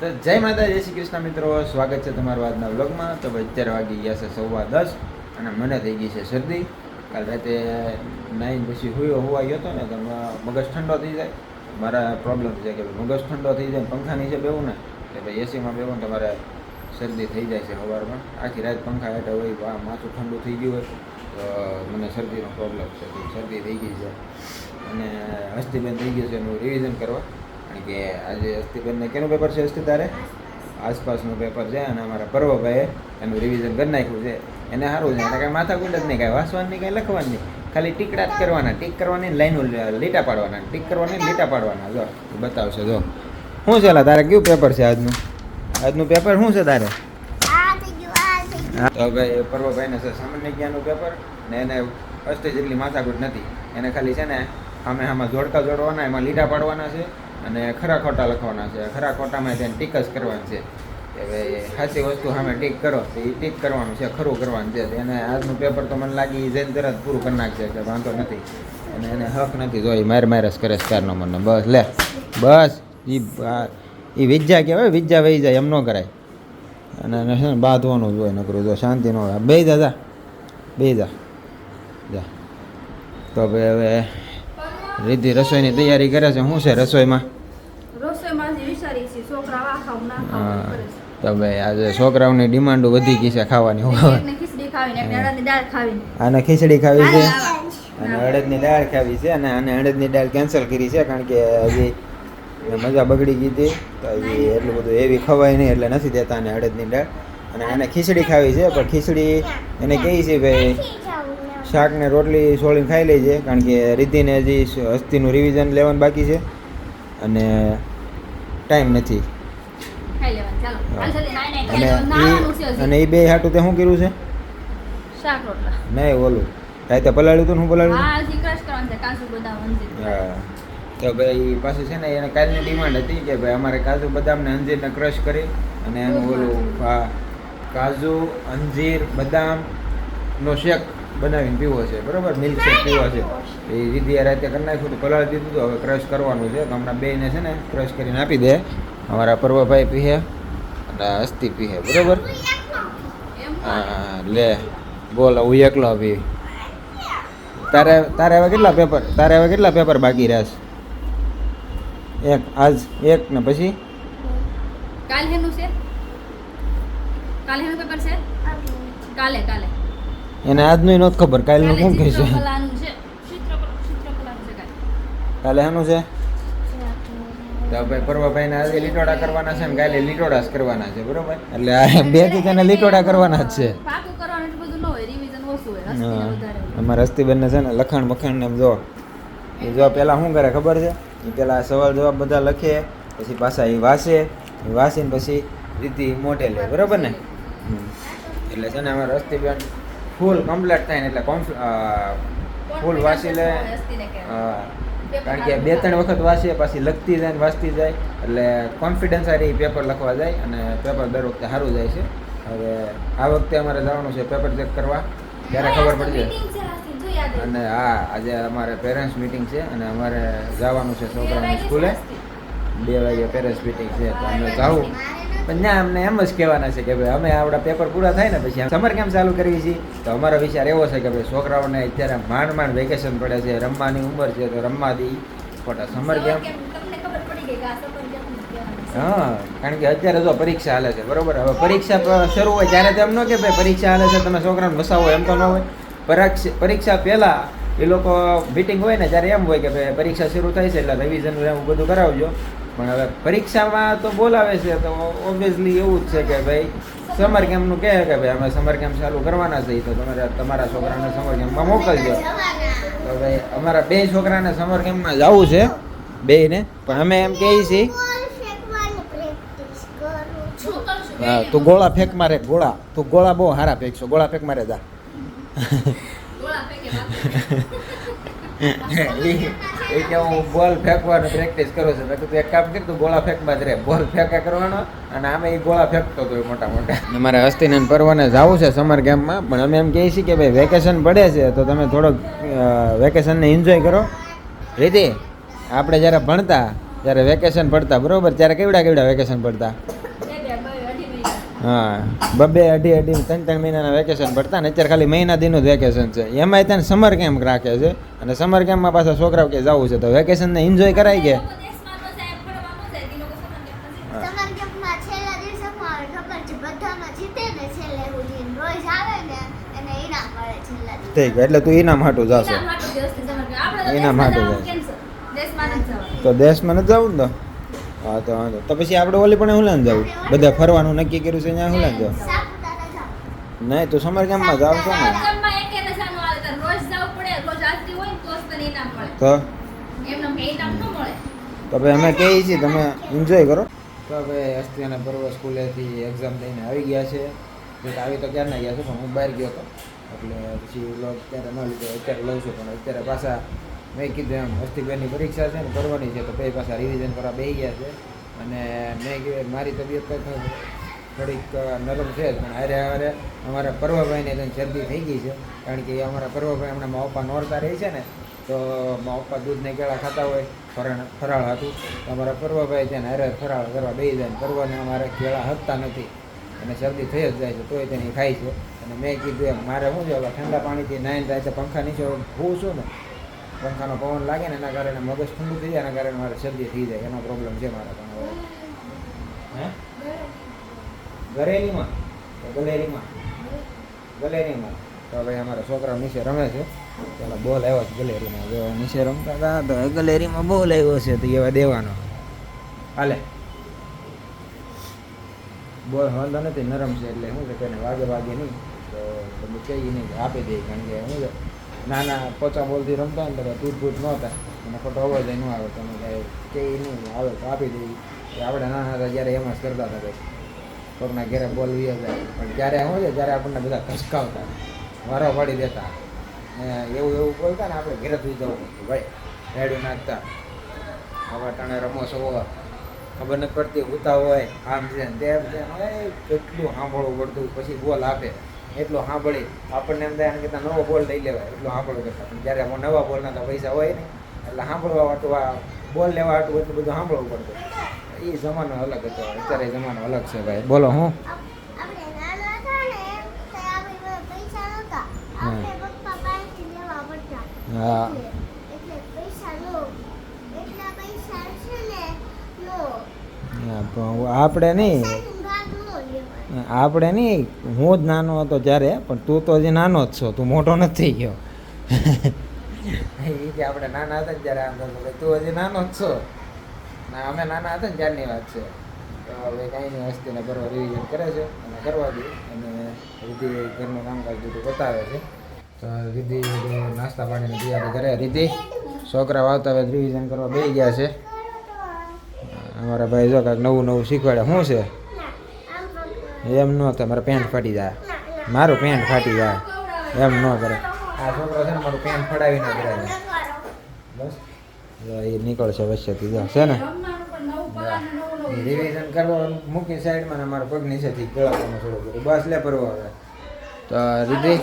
તો જય માતા જય શ્રી કૃષ્ણ મિત્રો. સ્વાગત છે તમારું આજના વ્લોગમાં. તો અત્યારે વાગી ગયા છે સવા દસ અને મને થઈ ગઈ છે શરદી. કાલ રાતે નાઈન પછી હુયો, હોવા ગયો હતો ને, તો મગજ ઠંડો થઈ જાય. મારા પ્રોબ્લેમ છે કે મગજ ઠંડો થઈ જાય પંખા નીચે બેવું ને કે ભાઈ એસીમાં બેવું ને તમારે શરદી થઈ જાય છે સવારમાં આખી રાત પંખા હેઠળ હોય માથું ઠંડુ થઈ ગયું હોય, તો મને શરદીનો પ્રોબ્લેમ છે. શરદી થઈ ગઈ છે. અને હસ્તીબેન થઈ ગયું છે, એનું રિવિઝન કરવા. કે આજે હસ્તીબેનને કેનું પેપર છે અસ્થિ તારે? આસપાસનું પેપર છે અને અમારા પર્વભાઈએ એનું રિવિઝન કરી નાખ્યું છે. એને સારું છે એટલે કાંઈ માથાકૂટ જ નહીં કાંઈ વાંચવાની કાંઈ લખવાની. નહીં ખાલી ટીકડા જ કરવાના ટીક કરવાની લાઈનો લીટા પાડવાના ટીક કરવાની લીટા પાડવાના. જો બતાવશે જો. શું છે તારે કયું પેપર છે આજનું? આજનું પેપર શું છે તારે? તો ભાઈ પર્વભાઈને છે સામાન્ય જ્ઞાનનું પેપર ને એને અસ્તે જેટલી માથાકૂટ નથી. એને ખાલી છે ને આમે આમાં જોડકા જોડવાના એમાં લીટા પાડવાના છે. અને ખરા ખોટા લખવાના છે. ખરા ખોટામાં તેને ટીક જ કરવાની છે. કે ભાઈ સાચી વસ્તુ સામે ટીક કરો તો એ ટીક કરવાનું છે, ખરું કરવાનું છે. એને આજનું પેપર તો મને લાગી જઈને તરત પૂરું કરી નાખશે એટલે વાંધો નથી. અને એને હક નથી જો એ માર મારસ કરે છે કારનો મને બસ, લે. બસ. એ વિજ્જા કહેવાય વિજ્જા વહી જાય, એમ ન કરાય. અને એને છે ને બાંધવાનું જ હોય, નકરું જો શાંતિ ન હોય. બે દાદા બે જા. જા. તો હવે રીતિ રસોઈની તૈયારી કરે છે. શું છે રસોઈમાં જે વિચારી છે છોકરા આ ખાવ ના ખાવ હા કરે છે. તો ભાઈ આજે છોકરાઓની ડિમાન્ડો વધી ગઈ છે ખાવાની. આને ખીચડી ખાવી છે. અને અડદની દાળ ખાવી છે અને આને અડદની દાળ કેન્સલ કરી છે કારણ કે હજી મજા બગડી ગઈ હતી. તો હજી એટલું બધું એવી ખવાય નહીં એટલે નથી દેતા અને અડદની દાળ. અને આને ખીચડી ખાવી છે પણ ખીચડી એને કહી છે ભાઈ શાક ને રોટલી સોળીને ખાઈ લેજે કારણ કે રિદ્ધિને હજી હસ્તીનું રિવિઝન લેવાનું બાકી છે. અને ટાઈમ નથી ખાઈ લેવાનું ચાલો હાલ જલ્દી નાઈ નાઈ અને હજી. અને એ બે હાટું તે શું કર્યું છે? શાક રોટલા. નહીં ઓલું. રાતે પલાળ્યું હતું હું શું પલાળ્યું હા હજી ક્રશ કરવાનું છે કાજુ બદામ હા. તો ભાઈ પાછું છે ને એને કાલની ડિમાન્ડ હતી કે ભાઈ અમારે કાજુ બદામને અંજીરને ક્રશ કરી અને એનું ઓલું હા કાજુ અંજીર બદામનો શેક બનાવીને પીવો છે બરાબર? મિલ્ક શેક પીવો છે. એ વિધિએ રાતે કરી નાખ્યું હતું પલાળી દીધું હતું હવે ક્રશ કરવાનું છે. તો હમણાં બેને છે ને ક્રશ કરીને આપી દે. અમારા પર્વભાઈ પીહે. અને અસ્તી પીહે બરાબર? હા લે બોલ હું એકલો પી તારે તારે હવે કેટલા પેપર તારે હવે કેટલા પેપર બાકી રહેશે એક આજ એક ને પછી? કાલ હેનું છે? કાલે હેનું પેપર છે? કાલે કાલે. એને આજનું નથી ખબર કાલનું ચિત્રકલા ચિત્રકલાનું છે. કાલે હેનું છે? તો ભાઈ પરવાભાઈને આજે લીટોડા કરવાના છે ને કાલે લીટોડા જ કરવાના છે બરોબર એટલે આ બેથી તને લીટોડા કરવાના જ છે પાકું કરવાનું એટલું બધું ન હોય રિવિઝન ઓછું હોય રસ્તીને હા. અમારા હસ્તીબેનને છે ને લખાણ મખાણ ને એમ જો એ જો પહેલાં શું કરે ખબર છે એ પહેલાં સવાલ જવાબ બધા લખે પછી પાછા એ વાંચે એ વાંચીને પછી રીતિ મોઢે લે બરાબર ને હમ. એટલે છે ને અમારા હસ્તીબેન ફૂલ કમ્પ્લીટ થાય ને એટલે ફૂલ વાસી લે હા. કારણ કે બે ત્રણ વખત વાંચીએ પછી લખતી જાય ને વાંચતી જાય. એટલે કોન્ફિડન્સ સારી પેપર લખવા જાય અને પેપર દર વખતે સારું જાય છે. હવે આ વખતે અમારે જવાનું છે પેપર ચેક કરવા. ત્યારે ખબર પડશે. અને હા આજે અમારે પેરેન્ટ્સ મીટિંગ છે અને અમારે જવાનું છે છોકરાની સ્કૂલે. બે વાગે પેરેન્ટ્સ મીટિંગ છે તો અમે જાવું પણ ના અમને એમ જ કહેવાના છે કે ભાઈ અમે આપણા પેપર પૂરા થાય ને પછી સમર કેમ્પ ચાલુ કરીએ છીએ તો અમારો વિચાર એવો છે કે ભાઈ છોકરાઓને અત્યારે માંડ માંડ વેકેશન પડે છે રમવાની ઉંમર છે તો રમવા દઈ ખોટા સમર કેમ્પ. હા કારણ કે અત્યારે જો પરીક્ષા હાલે છે બરોબર? હવે પરીક્ષા શરૂ હોય ત્યારે તો એમ ન કે ભાઈ પરીક્ષા હાલે છે તમે છોકરાને વસાવો એમ તો ન હોય. પરીક્ષા પહેલાં એ લોકો મિટિંગ હોય ને ત્યારે એમ હોય કે ભાઈ પરીક્ષા શરૂ થાય છે એટલે રિવિઝન એવું બધું કરાવજો. પણ હવે પરીક્ષામાં તો બોલાવે છે, તો ઓબ્વિયસલી એવું જ છે કે ભાઈ સમર કેમ્પનું કહે કે ભાઈ, અમે સમર કેમ્પ ચાલુ કરવાના છે તો તમારે, તમારા છોકરાને સમર કેમ્પમાં મોકલજો. તો ભાઈ અમારા બે છોકરાને સમર કેમ્પમાં જવું છે, બેયને. પણ અમે એમ કહીએ છીએ, હા, તું ગોળા ફેંક મારે, ગોળા. તું ગોળા બહુ સારા ફેંકશો, ગોળા ફેંક મારે જા. ઈ કે હું બોલ ફેંકવાનું પ્રેક્ટિસ કરું છું. મેં એક કામ કર, તું ગોળા ફેંકમાં જ રહે. બોલ ફેંકા કરવાનો અને આમે એ ગોળા ફેંકતો હતો મોટા મોટા. અમારે હસ્તીને પરવાને જવું છે સમર કેમ્પમાં પણ અમે એમ કહીએ છીએ કે ભાઈ વેકેશન પડે છે, તો તમે થોડોક વેકેશનને એન્જોય કરો. રીતિ આપણે જ્યારે ભણતા, જ્યારે વેકેશન પડતા, બરોબર? ત્યારે કેવડા કેવડા વેકેશન પડતા? હા બબે અઢી અઢી ત્રણ ત્રણ મહિનાના વેકેશન ભરતા ને અત્યારે ખાલી મહિના દીનું જ વેકેશન છે. એમાંય ત્યાં સમર કેમ્પ રાખે છે અને સમર કેમ્પમાં પાછા છોકરાઓ કે જવું છે તો વેકેશનને એન્જોય કરાય કે? ઠીક એટલે તું ઈનામ હાટું જાશે. ઈનામ દેશમાં જાય. તો દેશમાં નથી જવું ને તો? હા તો વાંધો. તો પછી આપણે ઓલી પણ હુલાન જવું બધા ફરવાનું નક્કી કર્યું છે ત્યાં હુલાન જવું નહીં તું સમર કેમ્પમાં જાવ છો ને? તો તો? ભાઈ અમે કહીએ છીએ તમે એન્જોય કરો. તો ભાઈ અસ્થિ અને પર્વ સ્કૂલેથી એક્ઝામ દઈને આવી ગયા છે. જો આવી તો ક્યારના ગયા છે પણ હું બહાર ગયો હતો. એટલે પછી લોક ત્યારે ન લીધો અત્યારે લઉં છું પણ અત્યારે પાછા મેં કીધું એમ અસ્તિબેનની પરીક્ષા છે ને કરવાની છે, તો બે પાછા રિવિઝન કરવા બેસી ગયા છે. અને મેં કીધું મારી તબિયત કંઈક થોડીક નરમ છે પણ હારે હારે અમારા પર્વભાઈને કંઈ શરદી થઈ ગઈ છે. કારણ કે અમારા પર્વભાઈ હમણાં મા પપ્પા નોરતા રહે છે ને, તો મા પપ્પા દૂધને કેળા ખાતા હોય, ફરણ, ફરાળ હતું તો અમારા પર્વભાઈ છે ને હારે ફરાળ કરવા બે જાય પર્વને અમારે કેળા હકતા નથી. અને શરદી થઈ જ જાય છે, તોય તેની ખાય છે. અને મેં કીધું એમ, મારે શું છે ઠંડા પાણીથી નાઈને છે પંખા નીચે હું છું ને પંખાનો પવન લાગે ને એના કારણે મગજ ઠંડુ થઈ જાય એના કારણે મારે શરદી થઈ જાય. એનો પ્રોબ્લેમ છે મારા પણ હવે. હે? ગરેલીમાં ગલેરીમાં ગલેરીમાં તો ભાઈ અમારા છોકરાઓ નીચે રમે છે. પેલો બોલ આવ્યો છે ગલેરીમાં જો નીચે રમતા હતા તો ગલેરીમાં બોલ આવ્યો છે તો એવા દેવાનો. હાલે. બોલ વાંધો નથી નરમ છે એટલે શું છે કે એને વાગે વાગે નહીં. તો તમે કહીએ નહીં આપી દઈએ કારણ કે શું છે નાના પોચા બોલથી રમતા હોય ને તો તૂટ દૂધ ન થાય અને ખોટો અવાજ ન આવે તમે કાંઈ કે નહીં આવે તો આપી દઈએ આપણે નાના હતા જ્યારે એમાં જ કરતા હતા કંઈ કોકના ઘેરે બોલ વી જાય પણ ત્યારે શું છે, ત્યારે આપણને બધા ખસકાવતા વારો પાડી દેતા. એવું એવું બોલતા ને આપણે ઘેરે થઈ જવું ભાઈ રેડું નાખતા. હવે ટાણે રમો છો ખબર નથી પડતી ઉતા હોય, આમ છે તેમ છે. કેટલું સાંભળવું પડતું, પછી બોલ આપે. એટલું સાંભળી આપણને એમ થાય કે નવો બોલ લઈ લેવાય, એટલું સાંભળો કરતા જ્યારે આમાં નવા બોલના તો પૈસા હોય ને એટલે સાંભળવા વાટું આ બોલ લેવા વાટું એટલું બધું સાંભળવું પડતું. એ જમાનો અલગ હતો, અત્યારે જમાનો અલગ છે ભાઈ. બોલો હું? હા. આપણે નહીં પૈસાનું ભાગ નો લેવાય આપણે નહીં, હું જ નાનો હતો ત્યારે પણ તું તો હજી નાનો જ છો, તું મોટો નથી ગયો. એ કે આપણે નાના હતા ને ત્યારે આમ થતું તું હજી નાનો જ છો. ના, અમે નાના હતા ને ત્યારની વાત છે. તો હવે કાંઈ નહીં હસ્તીને કરવા રિવિઝન કરે છે અને કરવા દે. અને રીતિ ઘરનું કામકાજ બધું બતાવે છે. તો રીતિ નાસ્તા પાણીની તૈયારી કરે. રીતિ છોકરાઓ આવતા હવે રિવિઝન કરવા બે ગયા છે. અમારા ભાઈ જો કાંઈક નવું નવું શીખવાડે. શું છે? એમ ન થાય મારે પેન્ટ ફાટી જાય. મારું પેન્ટ ફાટી જાય. એમ ન કરે. આ છોકરો છે ને મારું પેન્ટ ફડાવીને કરે બસ. એ નીકળશે વચ્ચેથી જો છે ને. રિવિઝન કરવા મૂકી સાઈડમાં ને મારા પગ નીચેથી ગળામાં થોડું કર્યું બસ લે પરવો હવે. તો રીધી.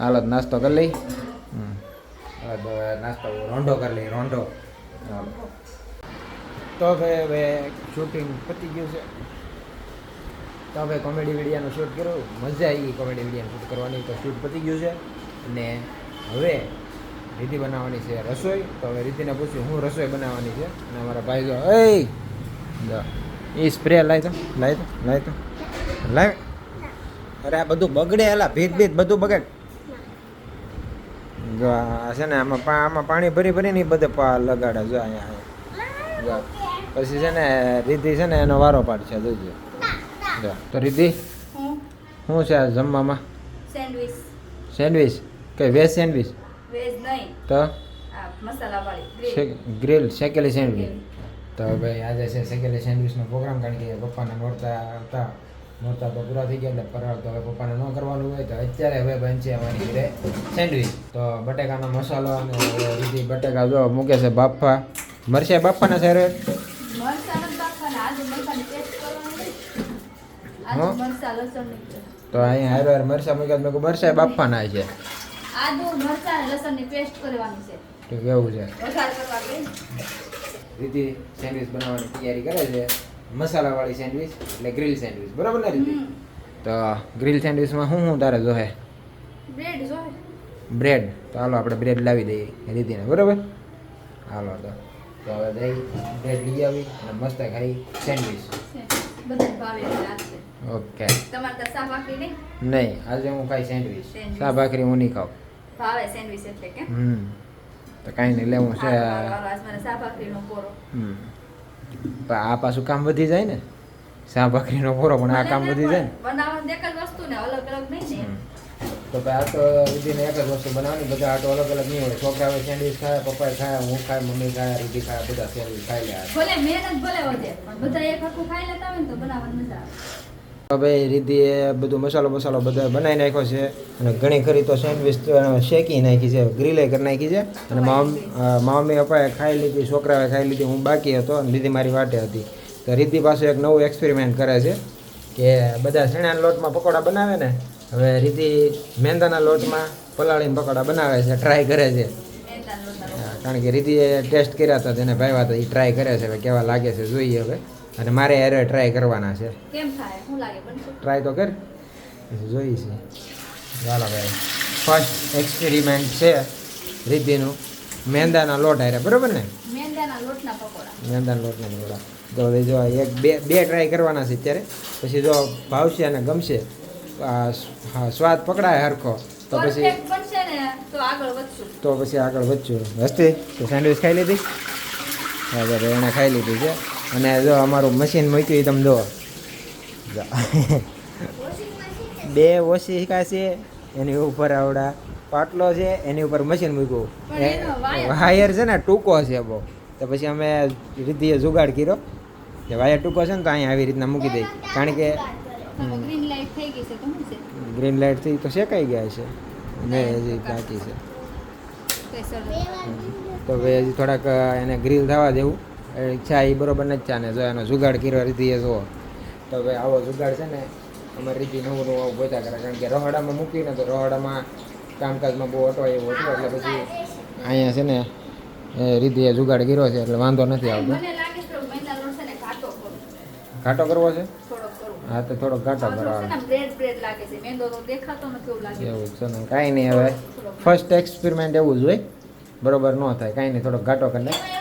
હાલો નાસ્તો કરી લઈ. નાસ્તો રોંઢો કરી લઈ રોંઢો. તો ભાઈ હવે શૂટિંગ પતી ગયું છે. તો હવે કોમેડી વિડીયાનું શૂટ કર્યું. મજા આવી કોમેડી વિડીયાનું શૂટ કરવાની. તો શૂટ પતી ગયું છે. અને હવે રીતિ બનાવવાની છે રસોઈ. તો હવે રીતિને પૂછ્યું, હું રસોઈ બનાવવાની છે? અને અમારા ભાઈ જો એ એ સ્પ્રે લાવી તો લાવી તો લાવી તો. લાવી અરે, આ બધું બગડે એલા ભીત ભીત બધું બગડ. જો છે ને, આમાં આમાં પાણી ભરી ભરીને બધે લગાડે, જો, અહીંયા. જો, પછી છે ને, રીતિ છે ને, એનો વારો પાડ છે જોઈજો જો તો રીધિ? શું છે આ જમવામાં? સેન્ડવિચ. સેન્ડવિચ? કે વેજ સેન્ડવિચ? વેજ નહીં. તો? ગ્રીલ. શેકેલી સેન્ડવિચ. તો ભાઈ આજે છે શેકેલી સેન્ડવિચનો પ્રોગ્રામ કારણ કે પપ્પાને નોરતા હતા. નોરતા તો પૂરા થઈ ગયા એટલે ફરાળ તો હવે પપ્પાને ન કરવાનું હોય. તો અત્યારે હવે બનશે અમારી ઘરે સેન્ડવિચ. તો બટેકાનો મસાલો અને રીધી બટેકા જો મૂકે છે બાફા. મરશે બાફાના છે રે મરચાં નથી બાફવાના, આદુ મરચાંની paste કરવાની. આદુ હં? મરચાં લસણની paste. તો અહીંયા હારે હાર મરચાં મૂક્યા મેં મરચાં બાફવાના છે. આદુ મરચા અને લસણની પેસ્ટ કરવાની છે. તો કેવું છે? રીતિ સેન્ડવિચ બનાવવાની તૈયારી કરે છે. મસાલાવાળી સેન્ડવિચ એટલે ગ્રીલ સેન્ડવિચ. બરાબર ને રીતિ? તો ગ્રીલ સેન્ડવિચમાં શું શું તારે જોહે? બ્રેડ જોહે. બ્રેડ. તો હાલો આપણે બ્રેડ લાવી દઈએ રીતિને. બરાબર? હાલો તો. તો હવે દહીં બ્રેડ લઈ આવી અને મસ્ત ખાઈ સેન્ડવિચ. બધા ભાવે ઓકે. તમારે તો ભાખરી નહીં? નહીં આજે હું કાંઈ સેન્ડવિચ. સા ભાખરી હું નહીં ખાઉં. ભાવે સેન્ડવિચ એટલે કે? હમ. તો કાંઈ નહીં લેવું છે. મને શાક ભાખરીનો પોરો. હમ. પણ આ પાછું કામ વધી જાય ને? સા ભાખરીનો પોરો પણ આ કામ વધી જાય ને? બનાવવાનું એક જ વસ્તુ ને અલગ અલગ નહીં ને. તો ભાઈ આ તો રીતિને એક જ વસ્તુ બનાવવાની બધા આટો અલગ અલગ નહીં હોય. છોકરાઓ સેન્ડવિચ ખાય પપ્પા ખાય હું ખાય મમ્મી ખાય રીતિ ખાય બધા સેન્ડવિચ ખાઈ લે. ભલે મહેનત ભલે વધે પણ બધા એક આખું ખાઈ લેતા હોય ને તો બનાવવાનું મજા આવે. ભાઈ રીતિએ બધું મસાલો મસાલો બધા બનાવી નાખ્યો છે. અને ઘણી ખરી તો સેન્ડવિચ શેકી નાખી છે ગ્રીલે કરી નાખી છે. અને મામ- અપાએ પપ્પાએ ખાઈ લીધી છોકરાએ ખાઈ લીધી હું બાકી હતો અને રીતિ મારી વાટે હતી. તો રીતિ પાસે એક નવું એક્સપેરિમેન્ટ કરે છે કે બધા શેણાના લોટમાં પકોડા બનાવે ને હવે રીતિ મેંદાના લોટમાં પલાળીને પકોડા બનાવે છે ટ્રાય કરે છે. કારણ કે રીતિએ ટેસ્ટ કર્યા હતા તેને ભાવ્યા હતા એ ટ્રાય કરે છે હવે કેવા લાગે છે જોઈએ હવે. અને મારે યારે ટ્રાય કરવાના છે. કેમ થાય? શું લાગે? પણ ટ્રાય તો કર. જોઈ છે. ચાલો ભાઈ. ફર્સ્ટ એક્સપેરિમેન્ટ છે રીતિનું મેંદાના લોટ આરે બરાબર ને? મેંદાના લોટના પકોડા. મેંદાના લોટના પકોડા. તો હવે જો એક બે બે ટ્રાય કરવાના છે અત્યારે. પછી જો ભાવશે અને ગમશે સ્વાદ પકડાય હરખો તો પછી તો પછી આગળ વધશું. હસ્તી તો સેન્ડવિચ ખાઈ લીધી? હા બરાબર એણે ખાઈ લીધી છે. અને જો અમારું મશીન મૂક્યું એ તમે જો. બે ઓશિકા છે એની ઉપર આવડા પાટલો છે એની ઉપર મશીન મૂક્યું. વાયર- છે ને ટૂંકો છે બહુ. તો પછી અમે રીતિએ જુગાડ કર્યો. કે વાયર ટૂંકો છે ને તો અહીંયા આવી રીતના મૂકી દઈ કારણ કે ગ્રીન લાઈટ થઈ તો શેકાઈ ગયા છે. ને હજી બાકી છે. તો હવે હજી થોડાક એને ગ્રીલ થવા દેવું. એ ચા એ બરોબર નથી ચાને. જો એનો જુગાડ કર્યો રીતિએ જુઓ તો હવે આવો જુગાડ છે ને અમારી રીતિ નવું નવું આવું ગોતા કરે. કારણ કે રહોડામાં મૂકીને તો રહોડામાં કામકાજમાં બહુ અટવાય એવું હતું એટલે પછી અહીંયા છે ને એ રીતિએ જુગાડ કર્યો છે એટલે વાંધો નથી આવતો. ઘાટો કરવો. છે? હા તો થોડોક ઘાટો કરવાનો. એવું છે ને કાંઈ નહીં હવે. ફર્સ્ટ એક્સપેરિમેન્ટ એવું જ હોય. બરોબર ન થાય કાંઈ નહીં થોડોક ઘાટો કરી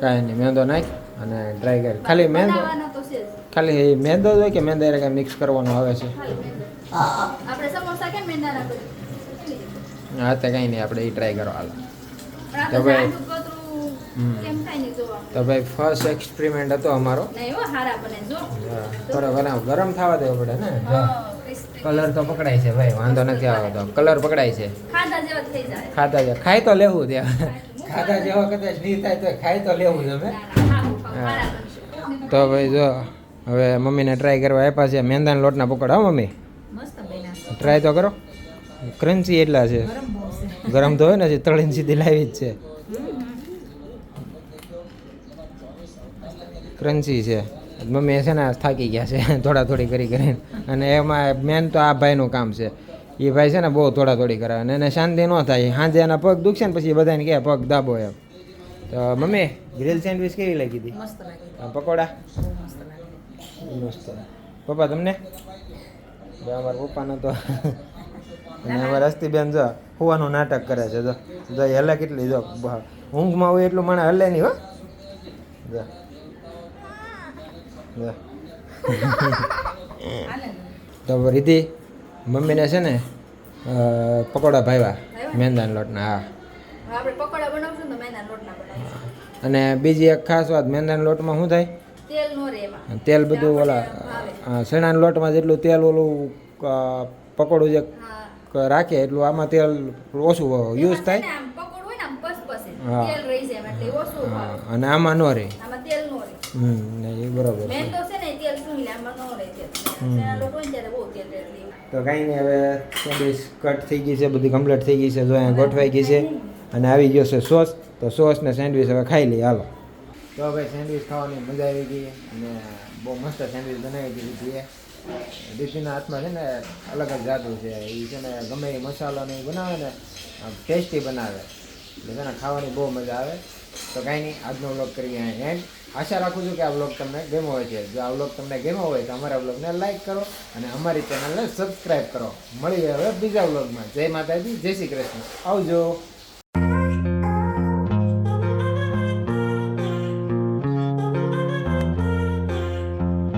કાંઈ નહીં મેંદો નાખ અને ડ્રાય કરી. ખાલી મેંદો. ખાલી મેંદો જ હોય કે મેંદા એને મિક્સ કરવાનો આવે છે? હા તો કાંઈ નહીં આપણે એ ટ્રાય કરો હાલ. તો ભાઈ- તો ભાઈ ફર્સ્ટ એક્સપેરિમેન્ટ હતો અમારો. બનાવ ગરમ થવા દેવો પડે ને. કલર તો પકડાય છે ભાઈ વાંધો નથી આવતો. કલર પકડાય છે. ખાતા જાય. ખાઈ તો લેવું ત્યાં ખાતા જેવા કદાચ નહીં થાય તો ખાઈ તો લેવું તમે. તો ભાઈ જો હવે મમ્મીને ટ્રાય કરવા આપ્યા છે મેંદાના લોટના પકોડા હો મમ્મી? ટ્રાય તો કરો. ક્રન્ચી એટલા છે. ગરમ બહુ છે. ગરમ તો હોય ને હજી તળીને સીધી લાવી જ છે. ક્રન્ચી છે. મમ્મી છે ને થાકી ગયા છે. થોડા થોડી કરી કરીને. અને એમાં મેન તો આ ભાઈનું કામ છે. એ ભાઈ છે ને બહુ થોડા થોડી કરે અને એને શાંતિ ન થાય. સાંજે એના પગ દુખશે ને પછી બધાને કહે પગ દાબો એમ. તો મમ્મી ગ્રીલ સેન્ડવિચ કેવી લાગી હતી? પકોડા? મસ્ત પપ્પા તમને? અમારા પપ્પાનો તો અને અમારા અસ્તીબેન જો હોવાનું નાટક કરે છે. જો જો હેલે કેટલી જો ઊંઘમાં હોય એટલું મને હલે નહીં હો. જો. જો. તો રીતિ મમ્મીને છે ને પકોડા ભાવ્યા મેંદાના લોટના હા. અને બીજી એક ખાસ વાત મેંદાના લોટમાં શું થાય? તેલ બધું ઓલા અ, લોટમાં જેટલું તેલ ઓલું પકોડું જે રાખે એટલું આમાં તેલ ઓછું યુઝ થાય. હા. અને આમાં ન રહે. હમ ને એ બરાબર હમ. તો કાંઈ નહીં, હવે સેન્ડવિચ કટ થઈ ગઈ છે, બધી કમ્પ્લીટ થઈ ગઈ છે, જો અહીંયા ગોઠવાઈ ગઈ છે અને આવી ગયો છે સોસ, તો સોસ ને સેન્ડવિચ હવે ખાઈ લઈએ, હાલો. તો ભાઈ સેન્ડવિચ ખાવાની મજા આવી ગઈ અને બહુ મસ્ત સેન્ડવિચ બનાવી દીધી છે દીપીના હાથમાં છે ને અલગ જ જાદુ છે, એ છે ને ગમે એ મસાલો એ બનાવે ને ટેસ્ટી બનાવે. એટલે છે ખાવાની બહુ મજા આવે. તો કાંઈ નહીં, આજનો વ્લોગ કરીએ એન્ડ આશા રાખું છું કે આ વ્લોગ તમને ગમ્યો હોય છે. જો આ વ્લોગ તમને ગમ્યો હોય તો અમારા બ્લોગને લાઈક કરો અને અમારી ચેનલને સબસ્ક્રાઈબ કરો. મળીએ હવે બીજા બ્લોગમાં જય માતાજી, જય શ્રી કૃષ્ણ. આવજો.